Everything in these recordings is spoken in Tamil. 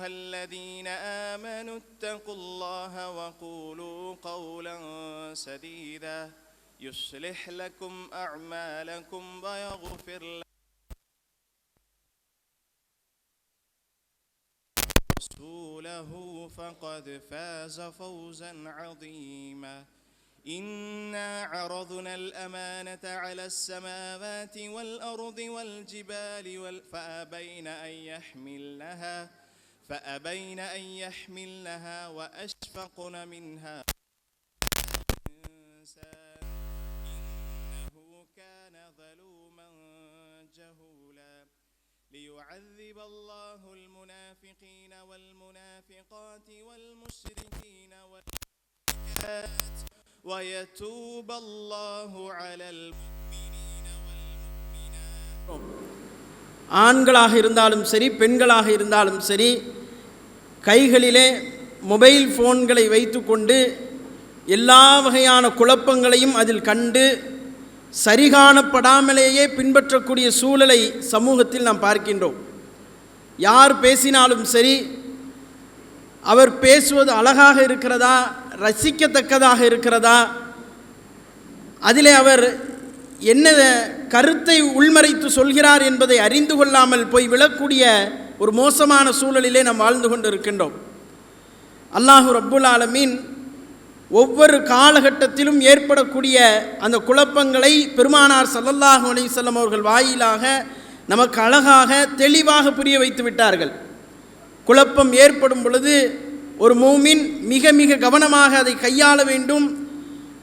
أيها الذين آمنوا اتقوا الله وقولوا قولا سديدا. يصلح لكم أعمالكم ويغفر لكم. رسوله فقد فاز فوزا عظيما. إنا عرضنا الأمانة على السماوات والأرض والجبال وال- فأبين أن يحملنها. فابين ان يحملنها واشفقن منها الإنسان إنه كان ظلوما جهولا ليعذب الله المنافقين والمنافقات والمشركين والمشركات ويتوب الله على المؤمنين والمؤمنات ஆண்களாக இருந்தாலும் சரி பெண்களாக இருந்தாலும் சரி கைகளிலே மொபைல் ஃபோன்களை வைத்துக்கொண்டு எல்லா வகையான குழப்பங்களையும் அதில் கண்டு சரிகாணப்படாமலேயே பின்பற்றக்கூடிய சூழலை சமூகத்தில் நாம் பார்க்கின்றோம். யார் பேசினாலும் சரி அவர் பேசுவது அழகாக இருக்கிறதா ரசிக்கத்தக்கதாக இருக்கிறதா அதிலே அவர் என்ன கருத்தை உள்மறைத்து சொல்கிறார் என்பதை அறிந்து கொள்ளாமல் போய் விழக்கூடிய ஒரு மோசமான சூழலிலே நாம் வாழ்ந்து கொண்டு இருக்கின்றோம் அல்லாஹு ரப்புல் ஆலமீன் ஒவ்வொரு காலகட்டத்திலும் ஏற்படக்கூடிய அந்த குழப்பங்களை பெருமானார் சல்லல்லாஹு அலிசல்லம் அவர்கள் வாயிலாக நமக்கு அழகாக தெளிவாக புரிய வைத்து விட்டார்கள். குழப்பம் ஏற்படும் பொழுது ஒரு மூமின் மிக மிக கவனமாக அதை கையாள வேண்டும்.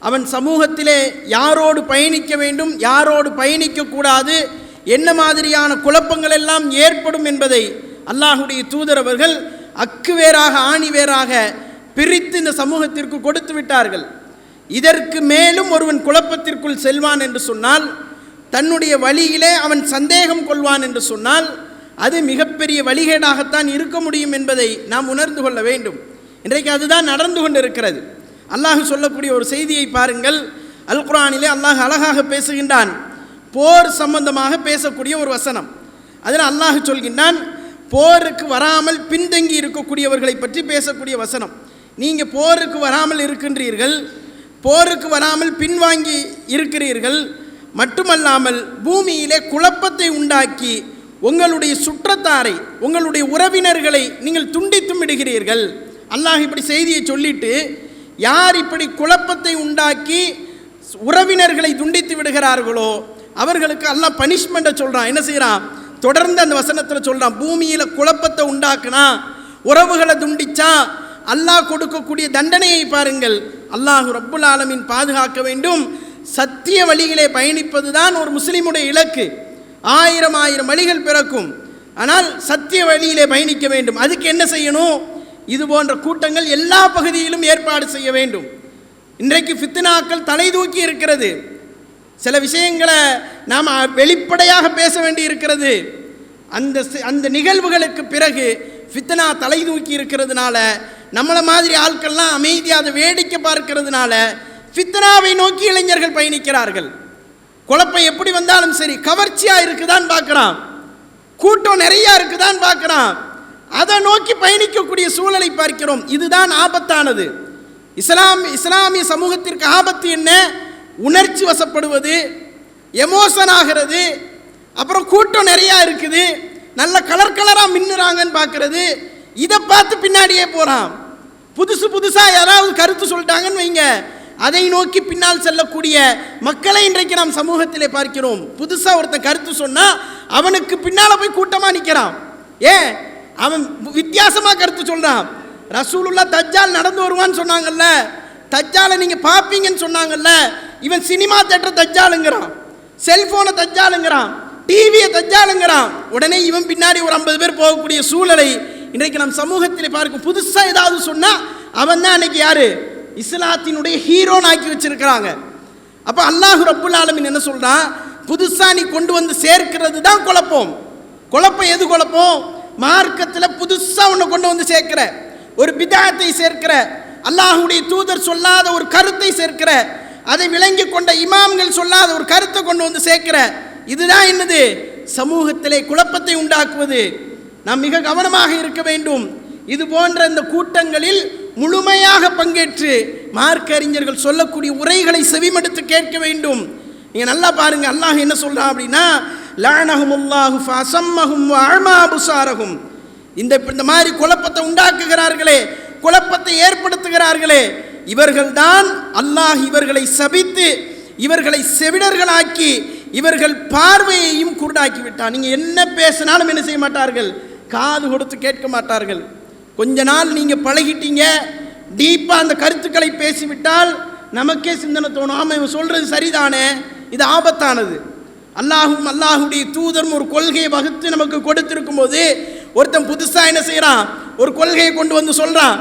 அவன் சமூகத்திலே யாரோடு பயணிக்க வேண்டும் யாரோடு பயணிக்கக்கூடாது என்ன மாதிரியான குழப்பங்கள் எல்லாம் ஏற்படும் என்பதை அல்லாஹுடைய தூதர் அவர்கள் அக்கு வேறாக ஆணி வேறாக பிரித்து இந்த சமூகத்திற்கு கொடுத்து விட்டார்கள். இதற்கு மேலும் ஒருவன் குழப்பத்திற்குள் செல்வான் என்று சொன்னால் தன்னுடைய வழியிலே அவன் சந்தேகம் கொள்வான் என்று சொன்னால் அது மிகப்பெரிய வழிகேடாகத்தான் இருக்க முடியும் என்பதை நாம் உணர்ந்து கொள்ள வேண்டும். இன்றைக்கு அதுதான் நடந்து கொண்டிருக்கிறது. அல்லாஹ் சொல்லக்கூடிய ஒரு செய்தியை பாருங்கள். அல் குரானிலே அல்லாஹ் அழகாக பேசுகின்றான். போர் சம்பந்தமாக பேசக்கூடிய ஒரு வசனம். அதில் அல்லாஹ் சொல்கின்றான் போருக்கு வராமல் பின்தங்கி இருக்கக்கூடியவர்களை பற்றி பேசக்கூடிய வசனம். நீங்கள் போருக்கு வராமல் இருக்கின்றீர்கள் போருக்கு வராமல் பின்வாங்கி இருக்கிறீர்கள் மட்டுமல்லாமல் பூமியிலே குழப்பத்தை உண்டாக்கி உங்களுடைய சுற்றத்தாரை உங்களுடைய உறவினர்களை நீங்கள் துண்டித்தும் விடுகிறீர்கள். அல்லாஹ் இப்படி செய்தியை சொல்லிட்டு யார் இப்படி குழப்பத்தை உண்டாக்கி உறவினர்களை துண்டித்து விடுகிறார்களோ அவர்களுக்கு அல்லாஹ் பனிஷ்மெண்ட்டை சொல்கிறான் என்ன செய்கிறான் தொடர்ந்து அந்த வசனத்தில் சொல்கிறான் பூமியில் குழப்பத்தை உண்டாக்குனா உறவுகளை துண்டிச்சா அல்லாஹ் கொடுக்கக்கூடிய தண்டனையை பாருங்கள். அல்லாஹ் ரப்புல் ஆலமின் பாதுகாக்க வேண்டும். சத்திய வழியிலே பயணிப்பது தான் ஒரு முஸ்லீமுடைய இலக்கு. ஆயிரம் ஆயிரம் வழிகள் பிறக்கும். ஆனால் சத்திய வழியிலே பயணிக்க வேண்டும். அதுக்கு என்ன செய்யணும்? இது போன்ற கூட்டங்கள் எல்லா பகுதியிலும் ஏற்பாடு செய்ய வேண்டும். இன்றைக்கு ஃபித்னாக்கள் தலை தூக்கி இருக்கிறது. சில விஷயங்களை நாம் வெளிப்படையாக பேச வேண்டி இருக்கிறது. அந்த அந்த நிகழ்வுகளுக்கு பிறகு ஃபித்னா தலை தூக்கி இருக்கிறதுனால நம்மளை மாதிரி ஆட்கள்லாம் அமைதியாக அதை வேடிக்கை பார்க்கிறதுனால ஃபித்னாவை நோக்கி இளைஞர்கள் பயணிக்கிறார்கள். குழப்பம் எப்படி வந்தாலும் சரி கவர்ச்சியாக இருக்குதான்னு பார்க்குறான். கூட்டம் நிறையா இருக்குதான்னு பார்க்குறான். அதை நோக்கி பயணிக்கக்கூடிய சூழலை பார்க்கிறோம். இதுதான் ஆபத்தானது. இஸ்லாம் இஸ்லாமிய சமூகத்திற்கு ஆபத்து என்ன? உணர்ச்சி வசப்படுவது எமோஷன் ஆகிறது அப்புறம் கூட்டம் நிறையா இருக்குது நல்ல கலர் கலராக மின்னுறாங்கன்னு பார்க்குறது இதை பார்த்து பின்னாடியே போகிறான் புதுசு புதுசாக யாராவது கருத்து சொல்லிட்டாங்கன்னு வைங்க. அதை நோக்கி பின்னால் செல்லக்கூடிய மக்களை இன்றைக்கு நாம் சமூகத்திலே பார்க்கிறோம். புதுசாக ஒருத்தன் கருத்து சொன்னால் அவனுக்கு பின்னால் போய் கூட்டமாக நிற்கிறான் ஏன்? அவன் வித்தியாசமாக கருத்து சொல்கிறான் ரசூலுல்லா தஜ்ஜால் நடந்து வருவான்னு சொன்னாங்கல்ல. தஜ்ஜாலை நீங்கள் பார்ப்பீங்கன்னு சொன்னாங்கல்ல. இவன் சினிமா தேட்டரை தஜ்ஜாலுங்கிறான். செல்போனை தஜ்ஜாலுங்கிறான். டிவியை தஜ்ஜாலுங்கிறான். உடனே இவன் பின்னாடி ஒரு ஐம்பது பேர் போகக்கூடிய சூழலை இன்றைக்கு நம் சமூகத்தில் பார்க்கும். புதுசாக ஏதாவது சொன்னால் அவன் தான் அன்னைக்கு யாரு? இஸ்லாத்தினுடைய ஹீரோன்னு ஆக்கி வச்சிருக்கிறாங்க. அப்போ அல்லாஹ் ரப்புல் ஆலமின் என்ன சொல்கிறான் புதுசாக நீ கொண்டு வந்து சேர்க்கிறது தான் குழப்பம். குழப்பம் எது குழப்பம்? மார்க்கத்தில் புதுசாக ஒன்று கொண்டு வந்து சேர்க்கிற. ஒரு பிதாத்தை சேர்க்கிற. அல்லாஹுடைய தூதர் சொல்லாத ஒரு கருத்தை சேர்க்கிற. அதை விளங்கி கொண்ட இமாம்கள் சொல்லாத ஒரு கருத்தை கொண்டு வந்து சேர்க்கிற இதுதான் என்னது? சமூகத்திலே குழப்பத்தை உண்டாக்குவது. நாம் மிக கவனமாக இருக்க வேண்டும். இது போன்ற இந்த கூட்டங்களில் முழுமையாக பங்கேற்று மார்க்க அறிஞர்கள் சொல்லக்கூடிய உரைகளை செவிமடுத்து கேட்க வேண்டும். நீங்கள் நல்லா பாருங்க அல்லாஹ் என்ன சொல்றான் அப்படின்னா லானஹுமுல்லாஹு ஃபஅஸம்மஹும் வஅமா இந்த இந்த மாதிரி குழப்பத்தை உண்டாக்குகிறார்களே குழப்பத்தை ஏற்படுத்துகிறார்களே இவர்கள்தான் அல்லாஹ் இவர்களை சபித்து இவர்களை செவிடர்களாக்கி இவர்கள் பார்வையையும் குருடாக்கி விட்டான் நீங்கள் என்ன பேசினாலும் என்ன செய்ய மாட்டார்கள்? காது கொடுத்து கேட்க மாட்டார்கள். கொஞ்ச நாள் நீங்கள் பழகிட்டீங்க டீப்பாக அந்த கருத்துக்களை பேசிவிட்டால் நமக்கே சிந்தனை தோணும். ஆமாம் இவன் சொல்கிறது சரிதானே? இது ஆபத்தானது. அல்லாஹும் அல்லாஹுடைய தூதரும் ஒரு கொள்கையை வகுத்து நமக்கு கொடுத்துருக்கும் போது ஒருத்தன் புதுசாக என்ன செய்கிறான் ஒரு கொள்கையை கொண்டு வந்து சொல்கிறான்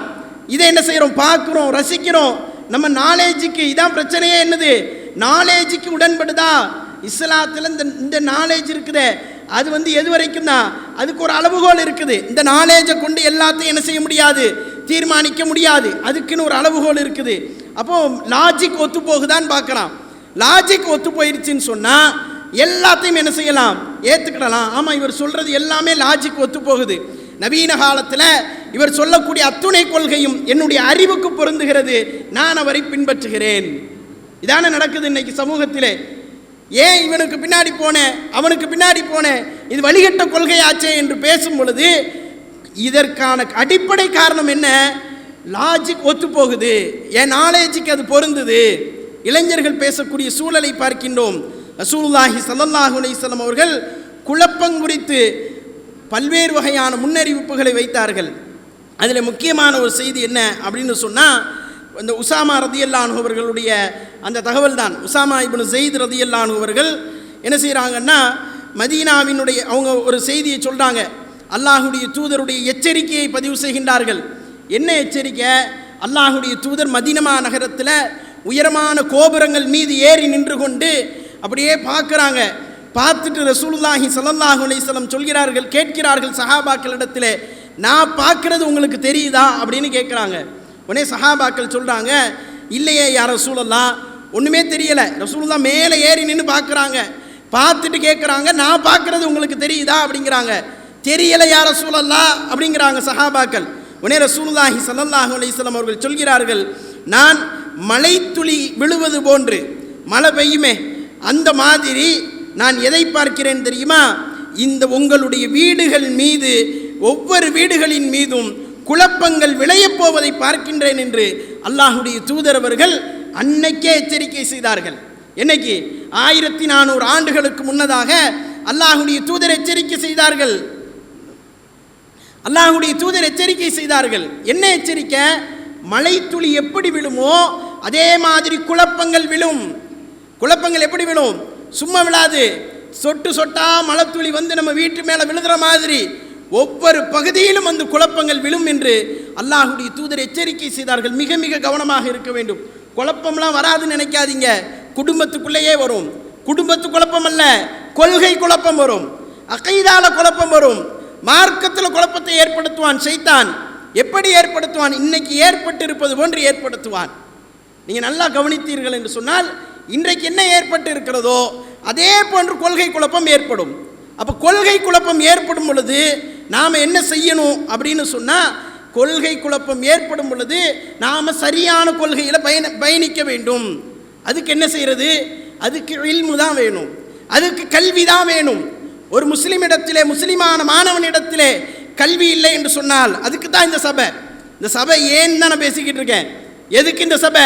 இதை என்ன செய்கிறோம் பார்க்குறோம் ரசிக்கிறோம். நம்ம நாலேஜுக்கு இதான் பிரச்சனையே என்னது? நாலேஜுக்கு உடன்படுதா? இஸ்லாத்தில் இந்த இந்த நாலேஜ் இருக்குது. அது வந்து எது வரைக்கும் தான் அதுக்கு ஒரு அளவுகோல் இருக்குது. இந்த நாலேஜை கொண்டு எல்லாத்தையும் என்ன செய்ய முடியாது? தீர்மானிக்க முடியாது. அதுக்குன்னு ஒரு அளவுகோல் இருக்குது. அப்போ லாஜிக் ஒத்து போகுதான்னு பார்க்கலாம். லாஜிக் ஒத்து போயிடுச்சுன்னு சொன்னால் எல்லாத்தையும் என்ன செய்யலாம்? ஏற்றுக்கிடலாம் ஆமாம் இவர் சொல்கிறது எல்லாமே லாஜிக் ஒத்து போகுது நவீன காலத்தில் இவர் சொல்லக்கூடிய அத்துணை கொள்கையும் என்னுடைய அறிவுக்கு பொருந்துகிறது. நான் அவரை பின்பற்றுகிறேன். இதானே நடக்குது இன்னைக்கு சமூகத்திலே. ஏன் இவனுக்கு பின்னாடி போனேன் அவனுக்கு பின்னாடி போனேன் இது வழிகட்ட கொள்கையாச்சே என்று பேசும் பொழுது இதற்கான அடிப்படை காரணம் என்ன? லாஜிக் ஒத்து போகுது என் நாலேஜுக்கு அது பொருந்துது. இளைஞர்கள் பேசக்கூடிய சூழலை பார்க்கின்றோம். ரசூலுல்லாஹி சல்லல்லாஹு அலைஹி அவர்கள் குழப்பம் குறித்து பல்வேறு வகையான முன்னறிவிப்புகளை வைத்தார்கள். அதில் முக்கியமான ஒரு செய்தி என்ன அப்படின்னு சொன்னால் இந்த உசாமா ரதியல்லானுபவர்களுடைய அந்த தகவல் தான் உசாமா இப்னு ஜெயித் ரதியல்லான் என்ன செய்கிறாங்கன்னா மதீனாவினுடைய அவங்க ஒரு செய்தியை சொல்கிறாங்க அல்லாஹுடைய தூதருடைய எச்சரிக்கையை பதிவு செய்கின்றார்கள். என்ன எச்சரிக்கை? அல்லாஹுடைய தூதர் மதீனமா நகரத்தில் உயரமான கோபுரங்கள் மீது ஏறி நின்று கொண்டு அப்படியே பார்க்குறாங்க. பார்த்துட்டு ரசூலுல்லாஹி சல்லாஹூ அலைஹி சொல்கிறார்கள் கேட்கிறார்கள் சஹாபாக்களிடத்திலே நான் பார்க்குறது உங்களுக்கு தெரியுதா அப்படின்னு கேட்குறாங்க உடனே சஹாபாக்கள் சொல்கிறாங்க இல்லையே யார் ரசூலெல்லாம் ஒன்றுமே தெரியலை. ரசூலுல்லா மேலே ஏறி நின்று பார்க்குறாங்க. பார்த்துட்டு கேட்குறாங்க நான் பார்க்குறது உங்களுக்கு தெரியுதா? அப்படிங்கிறாங்க. தெரியலை யார் ரசூலல்லா அப்படிங்கிறாங்க சஹாபாக்கள். உடனே ரசூலுல்லாஹி சல்லாஹு அலிஸ்லாம் அவர்கள் சொல்கிறார்கள் நான் மலைத்துளி விழுவது போன்று மழை பெய்யுமே அந்த மாதிரி நான் எதை பார்க்கிறேன் தெரியுமா? இந்த உங்களுடைய வீடுகள் மீது ஒவ்வொரு வீடுகளின் மீதும் குழப்பங்கள் விளையப் போவதை பார்க்கின்றேன் என்று அல்லாஹுடைய தூதரவர்கள் அன்னைக்கே எச்சரிக்கை செய்தார்கள். என்னைக்கு? ஆயிரத்தி நானூறு ஆண்டுகளுக்கு முன்னதாக அல்லாஹுடைய தூதர் எச்சரிக்கை செய்தார்கள். அல்லாஹுடைய தூதர் எச்சரிக்கை செய்தார்கள். என்ன எச்சரிக்கை? மழைத்துளி எப்படி விழுமோ அதே மாதிரி குழப்பங்கள் விழும். குழப்பங்கள் எப்படி விழும்? சும்மா விழாது. சொட்டு சொட்டா மழைத்துளி வந்து நம்ம வீட்டு மேலே விழுகிற மாதிரி. ஒவ்வொரு பகுதியிலும் அந்த குழப்பங்கள் விழும் என்று அல்லாஹுடைய தூதர் எச்சரிக்கை செய்தார்கள். மிக மிக கவனமாக இருக்க வேண்டும். குழப்பம்லாம் வராதுன்னு நினைக்காதீங்க. குடும்பத்துக்குள்ளேயே வரும். குடும்பத்து குழப்பம் அல்ல கொள்கை குழப்பம் வரும். அகைதால குழப்பம் வரும். மார்க்கத்தில் குழப்பத்தை ஏற்படுத்துவான் செய்தான் எப்படி ஏற்படுத்துவான்? இன்னைக்கு ஏற்பட்டு இருப்பது போன்று ஏற்படுத்துவான். நீங்கள் நல்லா கவனித்தீர்கள் என்று சொன்னால் இன்றைக்கு என்ன ஏற்பட்டு இருக்கிறதோ அதே போன்று கொள்கை குழப்பம் ஏற்படும். அப்போ கொள்கை குழப்பம் ஏற்படும் பொழுது நாம் என்ன செய்யணும் அப்படின்னு சொன்னால் கொள்கை குழப்பம் ஏற்படும் பொழுது நாம் சரியான கொள்கையில் பயண பயணிக்க வேண்டும். அதுக்கு என்ன செய்கிறது அதுக்கு இல்மு தான் வேணும். அதுக்கு கல்வி தான் வேணும். ஒரு முஸ்லிமிடத்திலே முஸ்லிமான மாணவனிடத்திலே கல்வி இல்லை என்று சொன்னால் அதுக்கு தான் இந்த சபை. இந்த சபை ஏன் தான் நான் பேசிக்கிட்டு இருக்கேன்? எதுக்கு இந்த சபை?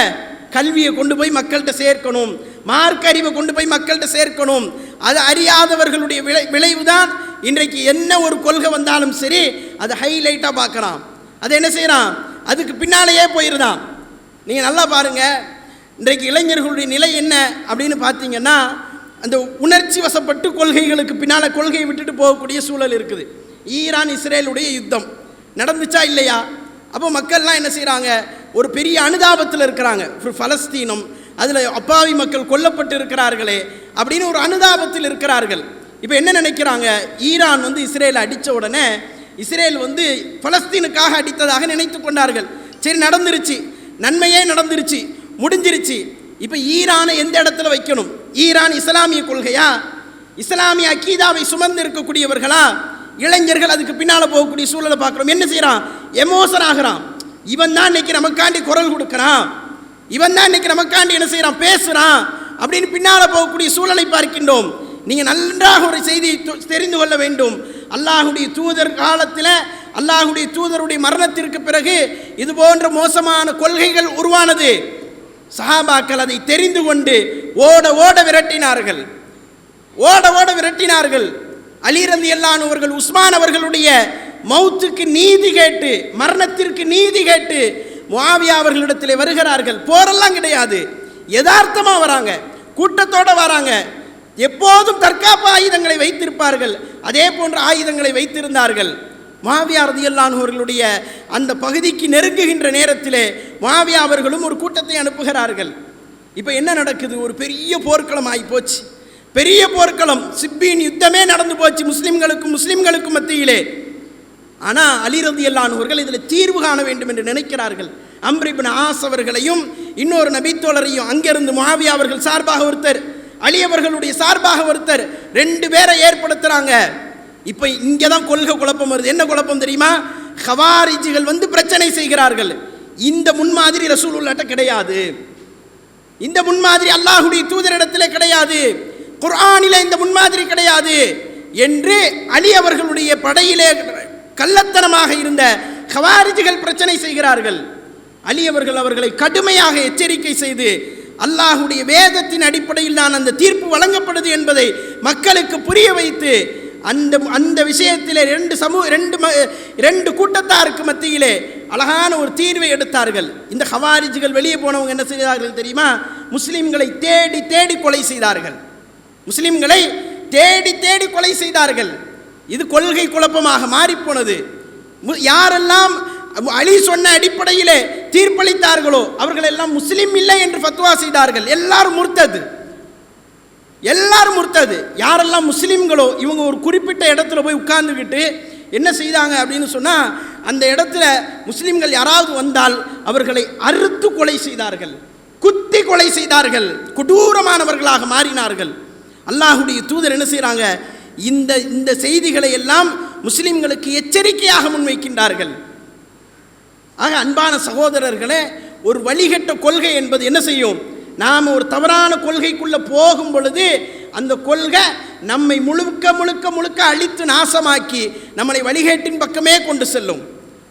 கல்வியை கொண்டு போய் மக்கள்கிட்ட சேர்க்கணும். மார்க்க அறிவை கொண்டு போய் மக்கள்கிட்ட சேர்க்கணும். அது அறியாதவர்களுடைய விளை விளைவு தான் இன்றைக்கு என்ன ஒரு கொள்கை வந்தாலும் சரி அதை ஹைலைட்டாக பார்க்கலாம். அதை என்ன செய்கிறான் அதுக்கு பின்னாலேயே போயிருந்தான். நீங்கள் நல்லா பாருங்கள் இன்றைக்கு இளைஞர்களுடைய நிலை என்ன அப்படின்னு பார்த்தீங்கன்னா அந்த உணர்ச்சி வசப்பட்டு கொள்கைகளுக்கு பின்னால் கொள்கையை விட்டுட்டு போகக்கூடிய சூழல் இருக்குது. ஈரான் இஸ்ரேலுடைய யுத்தம். நடந்துச்சா இல்லையா? அப்போ மக்கள்லாம் என்ன செய்கிறாங்க ஒரு பெரிய அனுதாபத்தில் இருக்கிறாங்க. ஃபலஸ்தீனம் அதில் அப்பாவி மக்கள் கொல்லப்பட்டு இருக்கிறார்களே அப்படின்னு ஒரு அனுதாபத்தில் இருக்கிறார்கள். இப்போ என்ன நினைக்கிறாங்க? ஈரான் வந்து இஸ்ரேல் அடித்த உடனே இஸ்ரேல் வந்து பலஸ்தீனுக்காக அடித்ததாக நினைத்து கொண்டார்கள். சரி நடந்துருச்சு. நன்மையே நடந்துருச்சு. முடிஞ்சிருச்சு. இப்போ ஈரானை எந்த இடத்துல வைக்கணும்? ஈரான் இஸ்லாமிய கொள்கையா? இஸ்லாமிய அக்கீதாவை சுமந்து இருக்கக்கூடியவர்களா? இளைஞர்கள் அதுக்கு பின்னால் போகக்கூடிய சூழலை பார்க்குறோம். என்ன செய்கிறான் எமோசன் ஆகிறான். இவன் தான் இன்னைக்கு நமக்காண்டி குரல் கொடுக்குறான். இவன் தான் இன்னைக்கு நமக்காண்டி என்ன செய்கிறான் பேசுகிறான் அப்படின்னு பின்னால் போகக்கூடிய சூழலை பார்க்கின்றோம். நீங்கள் நன்றாக ஒரு செய்தி தெரிந்து கொள்ள வேண்டும். அல்லாஹுடைய தூதர் காலத்தில் அல்லாஹுடைய தூதருடைய மரணத்திற்கு பிறகு இது போன்ற மோசமான கொள்கைகள் உருவானது. சஹாபாக்கள் அதை தெரிந்து கொண்டு ஓட ஓட விரட்டினார்கள். ஓட ஓட விரட்டினார்கள். அலிரந்தி அல்லானவர்கள் உஸ்மான் அவர்களுடைய மௌத்துக்கு நீதி கேட்டு மரணத்திற்கு நீதி கேட்டு முஆவியா அவர்களிடத்திலே வருகிறார்கள். போரெல்லாம் கிடையாது. யதார்த்தமாக வராங்க. கூட்டத்தோட வராங்க. எப்போதும் தற்காப்பு ஆயுதங்களை வைத்திருப்பார்கள். அதே போன்ற ஆயுதங்களை வைத்திருந்தார்கள். மாவியா ரதியல்லான் அவர்களுடைய அந்த பகுதிக்கு நெருங்குகின்ற நேரத்திலே மாவியா அவர்களும் ஒரு கூட்டத்தை அனுப்புகிறார்கள். இப்போ என்ன நடக்குது? ஒரு பெரிய போர்க்களம் ஆகி போச்சு பெரிய போர்க்களம். சிப்பின் யுத்தமே நடந்து போச்சு முஸ்லிம்களுக்கும் முஸ்லிம்களுக்கும் மத்தியிலே. ஆனால் அலிரதி அல்லானவர்கள் இதில் தீர்வு காண வேண்டும் என்று நினைக்கிறார்கள். அம்ரிபின் ஆஸ் அவர்களையும் இன்னொரு நபித்தோழரையும் அங்கிருந்து மாவியா அவர்கள் சார்பாக ஒருத்தர் அழியவர்களுடைய சார்பாக ஒருத்தர் ரெண்டு பேரை ஏற்படுத்துறாங்க. இப்போ இங்கே தான் கொள்கை குழப்பம் வருது. என்ன குழப்பம் தெரியுமா? ஹவாரிஜிகள் வந்து பிரச்சனை செய்கிறார்கள். இந்த முன்மாதிரி ரசூலுல்லாட்ட கிடையாது. இந்த முன்மாதிரி அல்லாஹுடைய தூதரிடத்திலே கிடையாது. குர்ஆனில் இந்த முன்மாதிரி கிடையாது என்று அலி அவர்களுடைய படையிலே கள்ளத்தனமாக இருந்த ஹவாரிஜிகள் பிரச்சனை செய்கிறார்கள். அலி அவர்கள் அவர்களை கடுமையாக எச்சரிக்கை செய்து அல்லாஹுடைய வேதத்தின் அடிப்படையில் தான் அந்த தீர்ப்பு வழங்கப்படுது என்பதை மக்களுக்கு புரிய வைத்து அந்த அந்த விஷயத்திலே ரெண்டு சமூக ரெண்டு ம ரெண்டு கூட்டத்தாருக்கு மத்தியிலே அழகான ஒரு தீர்வை எடுத்தார்கள். இந்த ஹவாரிஜுகள் வெளியே போனவங்க என்ன செய்தார்கள் தெரியுமா? முஸ்லீம்களை தேடி தேடி கொலை செய்தார்கள். முஸ்லீம்களை தேடி தேடி கொலை செய்தார்கள். இது கொள்கை குழப்பமாக மாறிப்போனது. மு- யாரெல்லாம் அலி சொன்ன அடிப்படையிலே தீர்ப்பளித்தார்களோ? அவர்கள் எல்லாம் முஸ்லீம் இல்லை என்று ஃபத்வா செய்தார்கள். எல்லாரும் முர்த்தது. எல்லாரும் முர்த்தது. யாரெல்லாம் முஸ்லீம்களோ இவங்க ஒரு குறிப்பிட்ட இடத்துல போய் உட்கார்ந்துக்கிட்டு என்ன செய்தாங்க அப்படின்னு சொன்னால் அந்த இடத்துல முஸ்லீம்கள் யாராவது வந்தால் அவர்களை அறுத்து கொலை செய்தார்கள். குத்தி கொலை செய்தார்கள். கொடூரமானவர்களாக மாறினார்கள். அல்லாஹுடைய தூதர் என்ன செய்கிறாங்க இந்த இந்த செய்திகளை எல்லாம் முஸ்லீம்களுக்கு எச்சரிக்கையாக முன்வைக்கின்றார்கள். ஆக அன்பான சகோதரர்களே ஒரு வழிகட்ட கொள்கை என்பது என்ன செய்யும்? நாம் ஒரு தவறான கொள்கைக்குள்ளே போகும் பொழுது அந்த கொள்கை நம்மை முழுக்க முழுக்க முழுக்க அழித்து நாசமாக்கி நம்மளை வழிகேட்டின் பக்கமே கொண்டு செல்லும்.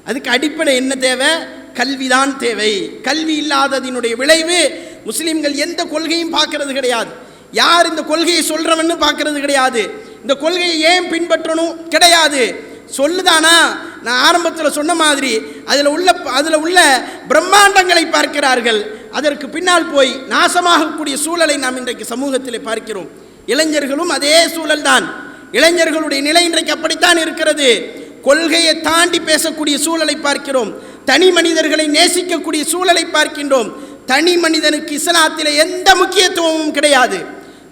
அதுக்கு அடிப்படை என்ன தேவை? கல்விதான் தேவை. கல்வி இல்லாததினுடைய விளைவு முஸ்லீம்கள் எந்த கொள்கையும் பார்க்கறது கிடையாது. யார் இந்த கொள்கையை சொல்கிறவன்னு பார்க்கறது கிடையாது. இந்த கொள்கையை ஏன் பின்பற்றணும்? கிடையாது. சொல்லுதானா? நான் ஆரம்பத்தில் சொன்ன மாதிரி அதில் உள்ள அதில் உள்ள பிரம்மாண்டங்களை பார்க்கிறார்கள். அதற்கு பின்னால் போய் நாசமாகக்கூடிய சூழலை நாம் இன்றைக்கு சமூகத்தில் பார்க்கிறோம். இளைஞர்களும் அதே சூழல்தான். இளைஞர்களுடைய நிலை இன்றைக்கு அப்படித்தான் இருக்கிறது. கொள்கையை தாண்டி பேசக்கூடிய சூழலை பார்க்கிறோம். தனி மனிதர்களை நேசிக்கக்கூடிய சூழலை பார்க்கின்றோம். தனி மனிதனுக்கு இஸ்லாத்தில் எந்த முக்கியத்துவமும் கிடையாது.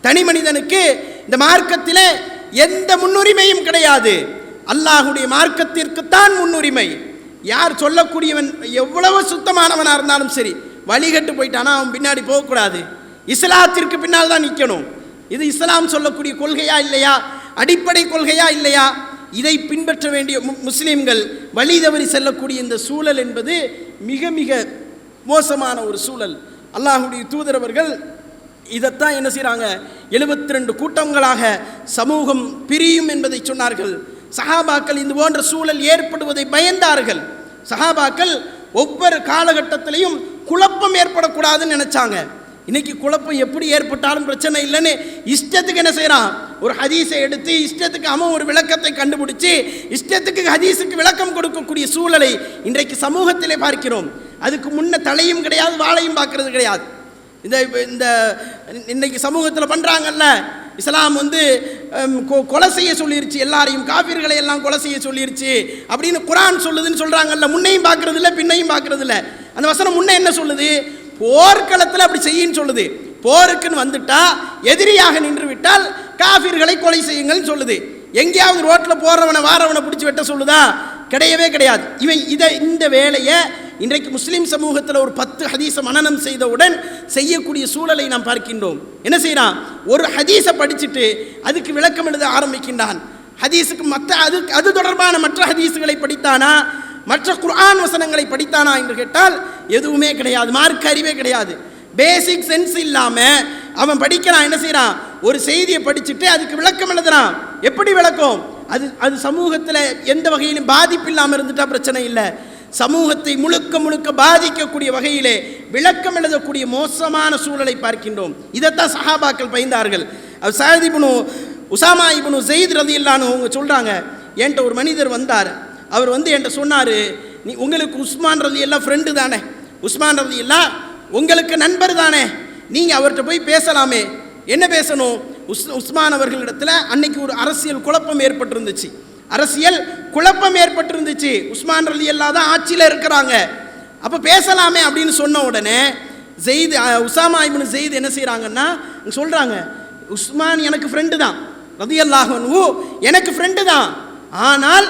தனி மனிதனுக்கு இந்த மார்க்கத்தில் எந்த முன்னுரிமையும் கிடையாது. அல்லாஹுடைய மார்க்கத்திற்குத்தான் முன்னுரிமை. யார் சொல்லக்கூடியவன் எவ்வளவு சுத்தமானவனாக இருந்தாலும் சரி வழிகட்டு போயிட்டானா அவன் பின்னாடி போகக்கூடாது. இஸ்லாத்திற்கு பின்னால் தான் நிற்கணும் இது இஸ்லாம் சொல்லக்கூடிய கொள்கையா இல்லையா? அடிப்படை கொள்கையா இல்லையா? இதை பின்பற்ற வேண்டிய மு- வழி தவறி செல்லக்கூடிய இந்த சூழல் என்பது மிக மிக மோசமான ஒரு சூழல். அல்லாஹுடைய தூதரவர்கள் இதைத்தான் என்ன செய்கிறாங்க எழுபத்தி ரெண்டு கூட்டங்களாக சமூகம் பிரியும் என்பதை சொன்னார்கள். சஹாபாக்கள் இது போன்ற சூழல் ஏற்படுவதை பயந்தார்கள். சஹாபாக்கள் ஒவ்வொரு காலகட்டத்திலையும் குழப்பம் ஏற்படக்கூடாதுன்னு நினைச்சாங்க. இன்னைக்கு குழப்பம் எப்படி ஏற்பட்டாலும் பிரச்சனை இல்லைன்னு இஷ்டத்துக்கு என்ன செய்கிறான் ஒரு ஹதீஸை எடுத்து இஷ்டத்துக்கு அவன் ஒரு விளக்கத்தை கண்டுபிடிச்சி இஷ்டத்துக்கு ஹதீஸுக்கு விளக்கம் கொடுக்கக்கூடிய சூழலை இன்றைக்கு சமூகத்திலே பார்க்கிறோம். அதுக்கு முன்ன தலையும் கிடையாது வாழையும் பார்க்கறது கிடையாது. இந்த இப்போ இந்த இன்னைக்கு சமூகத்தில் பண்ணுறாங்கல்ல இஸ்லாம் வந்து கொ- கொலை செய்ய சொல்லிருச்சு எல்லாரையும் காபிர்களை எல்லாம் கொலை செய்ய சொல்லிருச்சு அப்படின்னு குரான் சொல்லுதுன்னு சொல்கிறாங்கல்ல முன்னையும் பார்க்கறது பின்னையும் பார்க்கறதில்ல அந்த வசனம் முன்னே என்ன சொல்லுது? போர்க்களத்தில் அப்படி செய்யின்னு சொல்லுது. போருக்குன்னு வந்துட்டா எதிரியாக நின்று விட்டால் காஃபிர்களை கொலை செய்யுங்கள்னு சொல்லுது. எங்கேயாவது ரோட்டில் போறவனை வாரவனை பிடிச்சி வெட்ட சொல்லுதா? கிடையவே கிடையாது. இவன் இதை இந்த வேலையை இன்றைக்கு முஸ்லீம் சமூகத்தில் ஒரு பத்து ஹதீஸை மனனம் செய்தவுடன் செய்யக்கூடிய சூழலை நாம் பார்க்கின்றோம். என்ன செய்கிறான் ஒரு ஹதீஸை படிச்சுட்டு அதுக்கு விளக்கம் எழுத ஆரம்பிக்கின்றான். ஹதீஸுக்கு மற்ற அது அது தொடர்பான மற்ற ஹதீஸுகளை படித்தானா? மற்ற குர்ஆன் வசனங்களை படித்தானா என்று கேட்டால் எதுவுமே கிடையாது. மார்க் அறிவே கிடையாது. பேசிக் சென்ஸ் இல்லாமல் அவன் படிக்கிறான். என்ன செய்கிறான் ஒரு செய்தியை படிச்சுட்டு அதுக்கு விளக்கம் எழுதுறான். எப்படி விளக்கம்? அது அது சமூகத்தில் எந்த வகையிலும் பாதிப்பு இல்லாமல் இருந்துட்டா பிரச்சனை இல்லை. சமூகத்தை முழுக்க முழுக்க பாதிக்கக்கூடிய வகையிலே விளக்கம் எழுதக்கூடிய மோசமான சூழலை பார்க்கின்றோம். இதைத்தான் சஹாபாக்கள் பயந்தார்கள் அது சாதிபுனு உசாமா இப்னு ஜெயித் ரதியில்லான்னு அவங்க சொல்கிறாங்க என்கிட்ட ஒரு மனிதர் வந்தார். அவர் வந்து என்கிட்ட சொன்னார் நீ உங்களுக்கு உஸ்மான் ரதி எல்லாம் ஃப்ரெண்டு தானே. உஸ்மான் ரதி எல்லாம் உங்களுக்கு நண்பர் தானே. நீங்கள் அவர்கிட்ட போய் பேசலாமே. என்ன பேசணும்? உஸ் உஸ்மான் அவர்களிடத்தில் அன்னைக்கு ஒரு அரசியல் குழப்பம் ஏற்பட்டிருந்துச்சு. அரசியல் குழப்பம் ஏற்பட்டிருந்துச்சு. உஸ்மான் அலி அல்லா தான் ஆட்சியில் இருக்கிறாங்க. அப்போ பேசலாமே அப்படின்னு சொன்ன உடனே ஜெயித் உசாமா இப்னு ஜெயித் என்ன செய்கிறாங்கன்னா சொல்கிறாங்க உஸ்மான் எனக்கு ஃப்ரெண்டு தான். ரதி அல்லாஹு எனக்கு ஃப்ரெண்டு தான். ஆனால்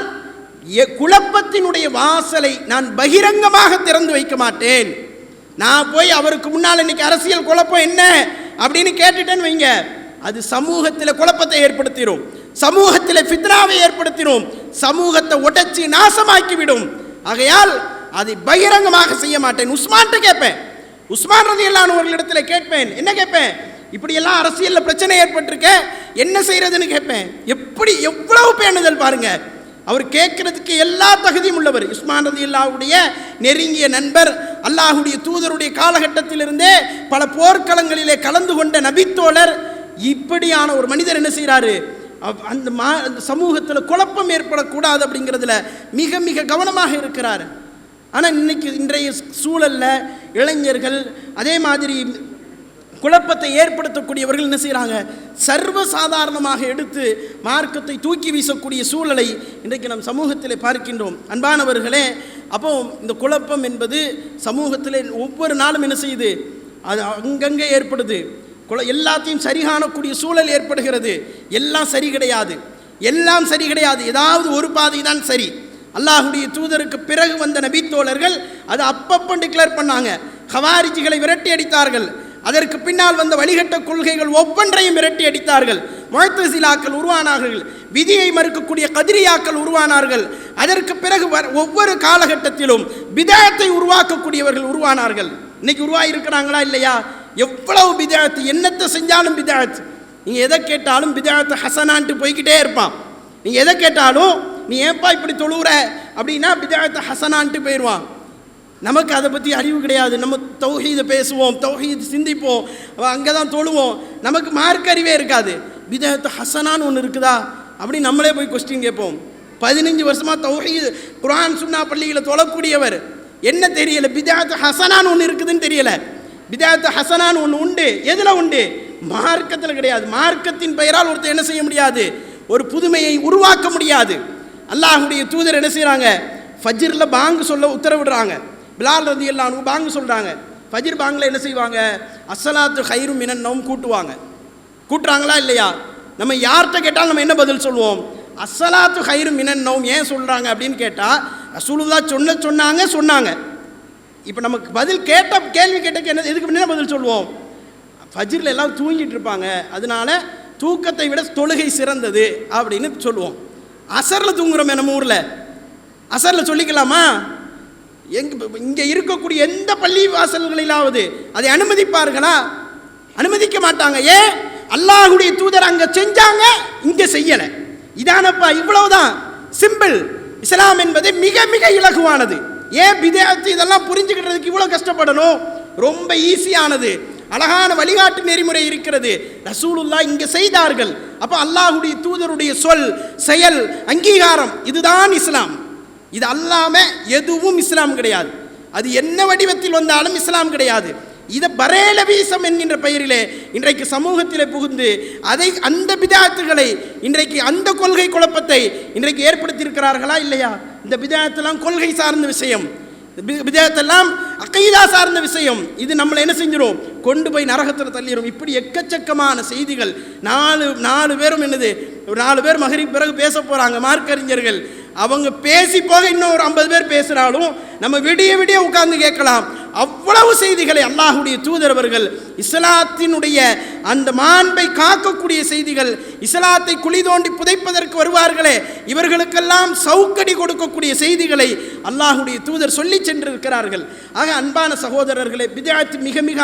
குழப்பத்தினுடைய வாசலை நான் பகிரங்கமாக திறந்து வைக்க மாட்டேன். நான் போய் அவருக்கு முன்னால் இன்னைக்கு அரசியல் குழப்பம் என்ன? அப்படின்னு கேட்டுட்டேன்னு வைங்க. அது சமூகத்தில் குழப்பத்தை ஏற்படுத்திடும் சமூகத்தில் ஃபித்னாவை ஏற்படுத்தினோம். சமூகத்தை உடைச்சி நாசமாக்கிவிடும். ஆகையால் அதை பகிரங்கமாக செய்ய மாட்டேன். உஸ்மான்ட்டு கேட்பேன். உஸ்மான் ரதி இடத்துல கேட்பேன். என்ன கேட்பேன்? இப்படியெல்லாம் அரசியலில் பிரச்சனை ஏற்பட்டிருக்க என்ன செய்யறதுன்னு கேட்பேன். எப்படி எவ்வளவு பேணுதல் பாருங்க. அவர் கேட்கறதுக்கு எல்லா தகுதியும் உள்ளவர். உஸ்மான் ரதி அல்லாவுடைய நெருங்கிய நண்பர் அல்லாஹுடைய தூதருடைய காலகட்டத்திலிருந்தே பல போர்க்களங்களிலே கலந்து கொண்ட நபித்தோழர் இப்படியான ஒரு மனிதர் என்ன செய்கிறாரு அந்த மா அந்த சமூகத்தில் குழப்பம் ஏற்படக்கூடாது அப்படிங்கிறதுல மிக மிக கவனமாக இருக்கிறார். ஆனால் இன்னைக்கு இன்றைய சூழலில் இளைஞர்கள் அதே மாதிரி குழப்பத்தை ஏற்படுத்தக்கூடியவர்கள் என்ன செய்கிறாங்க சர்வ சாதாரணமாக எடுத்து மார்க்கத்தை தூக்கி வீசக்கூடிய சூழலை இன்றைக்கு நம் சமூகத்தில் பார்க்கின்றோம். அன்பானவர்களே அப்போ இந்த குழப்பம் என்பது சமூகத்தில் ஒவ்வொரு நாளும் என்ன செய்யுது? அது அங்கங்கே ஏற்படுது. குல எல்லாத்தையும் சரி காணக்கூடிய சூழல் ஏற்படுகிறது. எல்லாம் சரி கிடையாது. எல்லாம் சரி கிடையாது. ஏதாவது ஒரு பாதை தான் சரி. அல்லாஹுடைய தூதருக்கு பிறகு வந்த நபித்தோழர்கள் அது அப்பப்போ டிக்ளேர் பண்ணாங்க. ஹவாரிஜிகளை விரட்டி அடித்தார்கள். அதற்கு பின்னால் வந்த வழிகட்ட கொள்கைகள் ஒவ்வொன்றையும் விரட்டி அடித்தார்கள். முழத்தசிலாக்கள் உருவானார்கள். விதியை மறுக்கக்கூடிய கதிரியாக்கள் உருவானார்கள். அதற்கு பிறகு வர- ஒவ்வொரு காலகட்டத்திலும் விதத்தை உருவாக்கக்கூடியவர்கள் உருவானார்கள். இன்னைக்கு உருவாகியிருக்கிறாங்களா இல்லையா? எவ்வளவு பிதாத்து என்னத்தை செஞ்சாலும் பிதாத்து நீங்கள் எதை கேட்டாலும் பிதாத்து ஹசனான்ட்டு போய்க்கிட்டே இருப்பான். நீங்கள் எதை கேட்டாலும் நீ ஏப்பா இப்படி தொழுவுற? அப்படின்னா பிதாத்து ஹசனான்ட்டு போயிடுவான். நமக்கு அதை பற்றி அறிவு கிடையாது. நம்ம தௌஹீது பேசுவோம் தௌஹீது சிந்திப்போம் அங்கே தான் தொழுவோம். நமக்கு மார்க் அறிவே இருக்காது. பிதாயத்து ஹசனான்னு ஒன்று இருக்குதா? அப்படின்னு நம்மளே போய் கொஸ்டின் கேட்போம். பதினஞ்சு வருஷமாக தௌஹீது குரான் சுன்னா பள்ளியில் தொழக்கூடியவர். என்ன தெரியலை? பிதாயத்து ஹசனான்னு ஒன்று இருக்குதுன்னு தெரியலை. பிதாத்து ஹசனான்னு ஒன்று உண்டு. எதில் உண்டு? மார்க்கத்தில் கிடையாது. மார்க்கத்தின் பெயரால் ஒருத்தர் என்ன செய்ய முடியாது? ஒரு புதுமையை உருவாக்க முடியாது. அல்லாஹுடைய தூதர் என்ன செய்கிறாங்க ஃபஜ்ரில் பாங்கு சொல்ல உத்தரவிடுறாங்க. பிலால் ரதி எல்லானு பாங்கு சொல்கிறாங்க ஃபஜிர் பாங்கில் என்ன செய்வாங்க? அஸ்ஸலாத்து ஹைரும் மினன்னவும் கூட்டுவாங்க. கூட்டுறாங்களா இல்லையா? நம்ம யார்கிட்ட கேட்டாலும் நம்ம என்ன பதில் சொல்லுவோம் அஸ்ஸலாத்து ஹைரும் மினன்னவும் ஏன் சொல்கிறாங்க அப்படின்னு கேட்டால் ரசூலுல்லா சொன்ன சொன்னாங்க சொன்னாங்க. இப்போ நமக்கு பதில் கேட்ட கேள்வி கேட்டக்கு என்ன எதுக்கு முன்னே பதில் சொல்லுவோம்? ஃபஜ்ரில் எல்லாம் தூங்கிட்டு இருப்பாங்க. அதனால தூக்கத்தை விட தொழுகை சிறந்தது அப்படின்னு சொல்லுவோம். அசரில் தூங்குறோமே நம்ம ஊரில். அசரில் சொல்லிக்கலாமா? எங்க இங்கே இருக்கக்கூடிய எந்த பள்ளி வாசல்களிலாவது அதை அனுமதிப்பார்களா? அனுமதிக்க மாட்டாங்க. ஏன்? அல்லாஹுடைய தூதர் அங்கே செஞ்சாங்க இங்கே செய்யலை. இதானப்பா இவ்வளவுதான். சிம்பிள் இஸ்லாம் என்பது மிக மிக இலகுவானது. ஏன் விதேகத்து இதெல்லாம் புரிஞ்சுக்கிறதுக்கு இவ்வளோ கஷ்டப்படணும்? ரொம்ப ஈஸியானது. அழகான வழிகாட்டு நெறிமுறை இருக்கிறது. ரசூலுல்லா இங்கே செய்தார்கள். அப்போ அல்லாஹுடைய தூதருடைய சொல் செயல் அங்கீகாரம் இதுதான் இஸ்லாம். இது அல்லாமல் எதுவும் இஸ்லாம் கிடையாது. அது என்ன வடிவத்தில் வந்தாலும் இஸ்லாம் கிடையாது. இதை பரேலவீசம் என்கின்ற பெயரிலே இன்றைக்கு சமூகத்திலே புகுந்து அதை அந்த பிதாத்துகளை இன்றைக்கு அந்த கொள்கை குழப்பத்தை இன்றைக்கு ஏற்படுத்தியிருக்கிறார்களா இல்லையா? இந்த பிதாத்தெல்லாம் கொள்கை சார்ந்த விஷயம். பி- அக்கைதா அகைதா சார்ந்த விஷயம். இது நம்மளை என்ன செஞ்சிடும் கொண்டு போய் நரகத்தில் தள்ளிடும் இப்படி எக்கச்சக்கமான செய்திகள். நாலு நாலு பேரும் என்னது? ஒரு நாலு பேர் மகரிப் பிறகு பேச போகிறாங்க மார்க்கறிஞர்கள். அவங்க பேசி போக இன்னும் ஒரு ஐம்பது பேர் பேசுகிறாலும் நம்ம விடிய விடிய உட்கார்ந்து கேட்கலாம். அவ்வளவு செய்திகளை அல்லாஹுடைய தூதர் அவர்கள் இஸ்லாத்தினுடைய அந்த மாண்பை காக்கக்கூடிய செய்திகள் இஸ்லாத்தை குழி தோண்டி புதைப்பதற்கு வருவார்களே இவர்களுக்கெல்லாம் சவுக்கடி கொடுக்கக்கூடிய செய்திகளை அல்லாஹுடைய தூதர் சொல்லி சென்றிருக்கிறார்கள். ஆக அன்பான சகோதரர்களே பிதாத் மிக மிக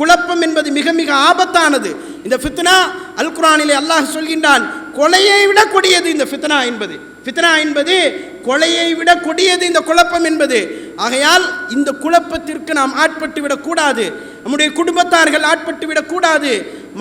குழப்பம் என்பது மிக மிக ஆபத்தானது. இந்த ஃபித்னா அல் குரானிலே அல்லாஹ் சொல்கின்றான் கொலையை விட கொடியது இந்த ஃபித்னா என்பது. ஃபித்னா என்பது கொலையை விட கொடியது இந்த குழப்பம் என்பது. ஆகையால் இந்த குழப்பத்திற்கு நாம் ஆட்பட்டு விடக்கூடாது. நம்முடைய குடும்பத்தார்கள் ஆட்பட்டு விடக்கூடாது.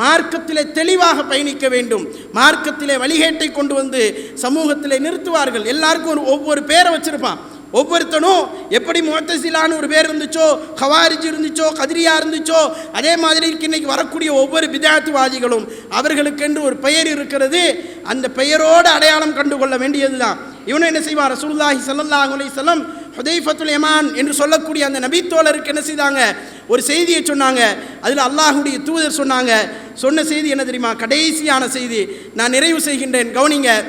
மார்க்கத்திலே தெளிவாக பயணிக்க வேண்டும். மார்க்கத்திலே வழிகேட்டை கொண்டு வந்து சமூகத்திலே நிறுத்துவார்கள். எல்லாருக்கும் ஒரு ஒவ்வொரு பேரை வச்சுருப்பான். ஒவ்வொருத்தனும் எப்படி முகத்தசிலான்னு ஒரு பேர் இருந்துச்சோ ஹவாரிஜ் இருந்துச்சோ கதிரியா இருந்துச்சோ அதே மாதிரி இன்னைக்கு வரக்கூடிய ஒவ்வொரு விதாத்துவாதிகளும் அவர்களுக்கென்று ஒரு பெயர் இருக்கிறது. அந்த பெயரோடு அடையாளம் கண்டு கொள்ள வேண்டியதுதான். இவனும் என்ன செய்வார் ரசூல்லாஹி சல்லாஹ் அலி வஸல்லம் ஹுதைஃபத்துல் எமான் என்று சொல்லக்கூடிய அந்த நபித்தோழருக்கு என்ன செய்தாங்க? ஒரு செய்தியை சொன்னாங்க. அதில் அல்லாஹுடைய தூதர் சொன்னாங்க. சொன்ன செய்தி என்ன தெரியுமா? கடைசியான செய்தி. நான் நிறைவு செய்கின்றேன். கவனிங்க.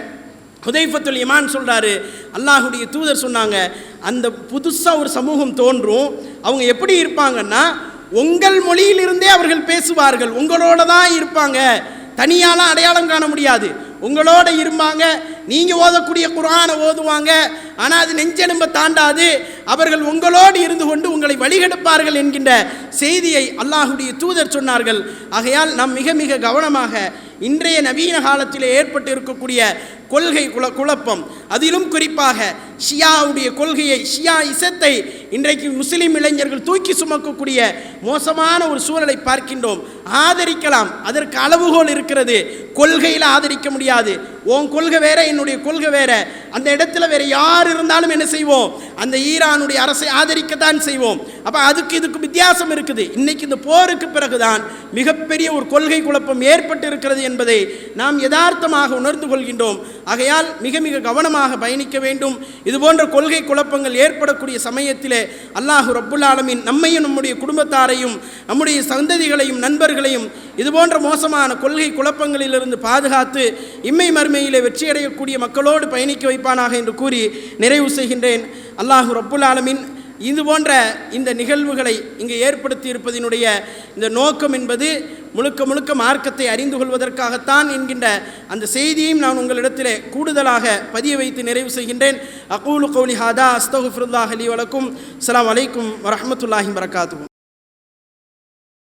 ஹுதைஃபத்துல் இமான் சொல்கிறாரு அல்லாஹுடைய தூதர் சொன்னாங்க. அந்த புதுசாக ஒரு சமூகம் தோன்றும். அவங்க எப்படி இருப்பாங்கன்னா உங்கள் மொழியிலிருந்தே அவர்கள் பேசுவார்கள். உங்களோட தான் இருப்பாங்க. தனியாலாம் அடையாளம் காண முடியாது. உங்களோட இருப்பாங்க. நீங்கள் ஓதக்கூடிய குரானை ஓதுவாங்க. ஆனால் அது நெஞ்செலும்ப தாண்டாது. அவர்கள் உங்களோடு இருந்து கொண்டு உங்களை வழிகெடுப்பார்கள் என்கின்ற செய்தியை அல்லாஹுடைய தூதர் சொன்னார்கள். ஆகையால் நாம் மிக மிக கவனமாக இன்றைய நவீன காலத்தில் ஏற்பட்டு இருக்கக்கூடிய கொள்கை குல குழப்பம். அதிலும் குறிப்பாக ஷியாவுடைய கொள்கையை ஷியா இசத்தை இன்றைக்கு முஸ்லீம் இளைஞர்கள் தூக்கி சுமக்கக்கூடிய மோசமான ஒரு சூழலை பார்க்கின்றோம். ஆதரிக்கலாம். அதற்கு அளவுகோல் இருக்கிறது. கொள்கையில் ஆதரிக்க முடியாது. உன் கொள்கை வேற என்னுடைய கொள்கை வேற. அந்த இடத்துல வேற யார் இருந்தாலும் என்ன செய்வோம்? அந்த ஈரானுடைய அரசை ஆதரிக்கத்தான் செய்வோம். அப்போ அதுக்கு இதுக்கு வித்தியாசம் இருக்குது. இன்னைக்கு இந்த போருக்கு பிறகுதான் மிகப்பெரிய ஒரு கொள்கை குழப்பம் ஏற்பட்டு இருக்கிறது என்பதை நாம் யதார்த்தமாக உணர்ந்து கொள்கின்றோம். ஆகையால் மிக மிக கவனமாக பயணிக்க வேண்டும். இதுபோன்ற கொள்கை குழப்பங்கள் ஏற்படக்கூடிய சமயத்திலே அல்லாஹு ரப்புல் ஆலமின் நம்மையும் நம்முடைய குடும்பத்தாரையும் நம்முடைய சந்ததிகளையும் நண்பர்களையும் இதுபோன்ற மோசமான கொள்கை குழப்பங்களிலிருந்து பாதுகாத்து இம்மை மறுமையிலே வெற்றியடையக்கூடிய மக்களோடு பயணிக்க வைப்பானாக என்று கூறி நிறைவு செய்கின்றேன். அல்லாஹு ரப்புல் ஆலமின் இது போன்ற இந்த நிகழ்வுகளை இங்கு ஏற்படுத்தி இருப்பதினுடைய இந்த நோக்கம் என்பது முழுக்க முழுக்க மார்க்கத்தை அறிந்து கொள்வதற்காகத்தான் என்கின்ற அந்த செய்தியையும் நான் உங்களிடத்திலே கூடுதலாக பதிய வைத்து நிறைவு செய்கின்றேன். அகூலு கௌலி ஹாதா அஸ்தகுஃபிருல்லாஹ் அலி வலக்கும். வலைக்கும் அலைக்கும் வரஹ்மத்துல்லாஹி வரகாத்துக்கும்